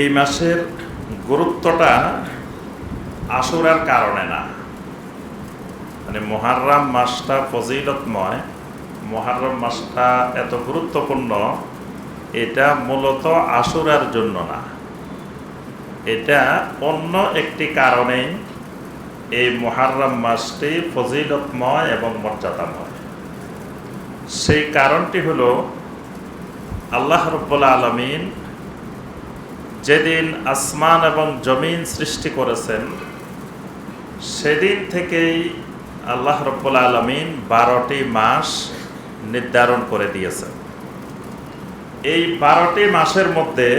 এই মাসের গুরুত্বটা আশুরার কারণে না। মানে মহারম মাসটা ফজিলতময় মহারম মাসটা এত গুরুত্বপূর্ণ, এটা মূলত আশুরার জন্য না। এটা অন্য একটি কারণেই এই মহারম মাসটি ফজিলতময় এবং মর্যাদাময়। সেই কারণটি হলো আল্লাহ রব্বুল্লা আলমিন যেদিন আসমান এবং জমিন সৃষ্টি করেছেন, সেদিন থেকেই আল্লাহ রব্বুল আলমিন বারোটি মাস নির্ধারণ করে দিয়েছেন। এই বারোটি মাসের মধ্যে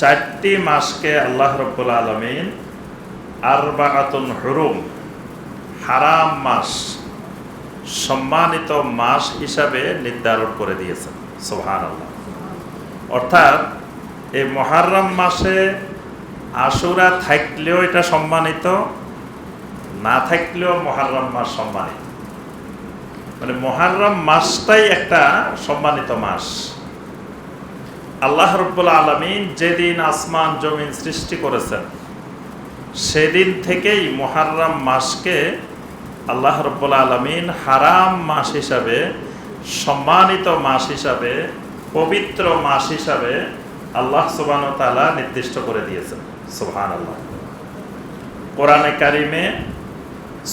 চারটি মাসকে আল্লাহ রব্বুল আলমিন আরবাগাতুন হরুম, হারাম মাস, সম্মানিত মাস হিসাবে নির্ধারণ করে দিয়েছেন। সোহান আল্লাহ অর্থাৎ এই মহারম মাসে আশুরা থাকলেও এটা সম্মানিত, না থাকলেও মহারম মাস সম্মানিত। মানে মহারম মাসটাই একটা সম্মানিত মাস। আল্লাহ রব্বুল আলমিন যেদিন আসমান জমিন সৃষ্টি করেছেন, সেদিন থেকেই মহারম মাসকে আল্লাহ রব্বুল আলমিন হারাম মাস হিসাবে, সম্মানিত মাস হিসাবে, পবিত্র মাস হিসাবে আল্লাহ সোবান তালা নির্দিষ্ট করে দিয়েছেন সোহান আল্লাহ কোরআনে কারিমে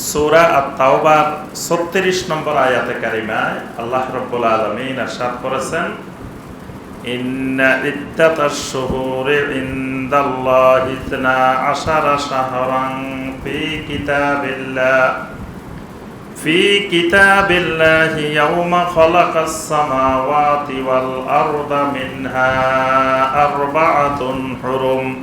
সৌরা আর তাওবার ছত্রিশ নম্বর আয়াতে কারিমায় আল্লাহ রব্বুল আলমিন আসাদ করেছেন ইন্দাল্লাহ ইতনা আশারা শাহরাং في كتاب الله في كتاب الله يوم خلق السماوات والأرض منها أربعة حرم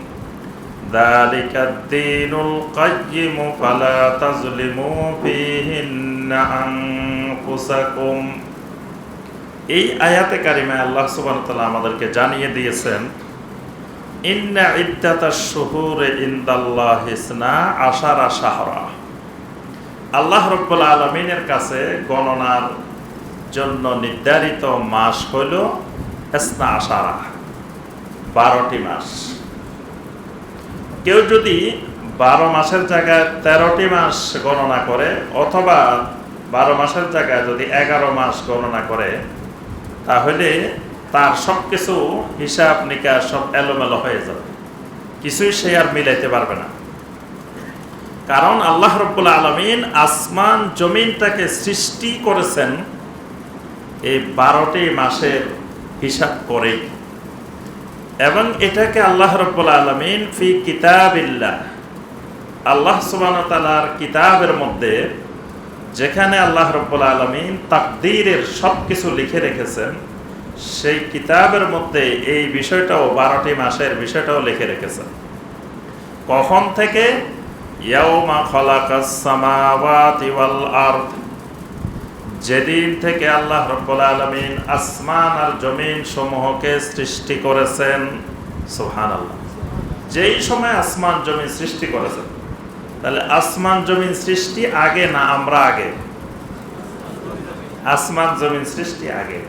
ذلك الدين القيم فلا تظلموا فيهن أنفسكم এই আয়াতে কারিমায় আল্লাহ সুবাহতাল্লাহ আমাদেরকে জানিয়ে দিয়েছেন ইন্না ইদ্দাতা শুহুরে ইন্দাল্লাহ হিসনা আশারা সাহরা আল্লাহ রব্বুল আলমিনের কাছে গণনার জন্য নির্ধারিত মাস হইল হেসনা আশারা, বারোটি মাস। কেউ যদি বারো মাসের জায়গায় তেরোটি মাস গণনা করে অথবা বারো মাসের জায়গায় যদি এগারো মাস গণনা করে, তাহলে তার সব কিছু হিসাব নিকাশ সব এলোমেলো হয়ে যাবে। কিছুই সে আর মিলাইতে পারবে না। কারণ আল্লাহ রব্বুল আলমিন আসমান জমিনটাকে সৃষ্টি করেছেন এই বারোটি মাসের হিসাব করেই। এবং এটাকে আল্লাহ রব্বুল আলমিন ফি কিতাবিল্লা আল্লাহ সুবান তালার কিতাবের মধ্যে যেখানে আল্লাহ রব্বুল আলমিন তাকদীরের সব কিছু লিখে রেখেছেন, সেই কিতাবের মধ্যে এই বিষয়টাও বারোটি মাসের বিষয়টাও লিখে রেখেছেন। কখন থেকে? যেদিন থেকে আল্লাহ রব্বুল আলমিন আসমান আর জমিন সমূহকে সৃষ্টি করেছেন সোহান আল্লাহ যেই সময় আসমান জমিন সৃষ্টি করেছেন, তাহলে আসমান জমিন সৃষ্টি আগে না আমরা আগে? আসমান জমিন সৃষ্টি আগে।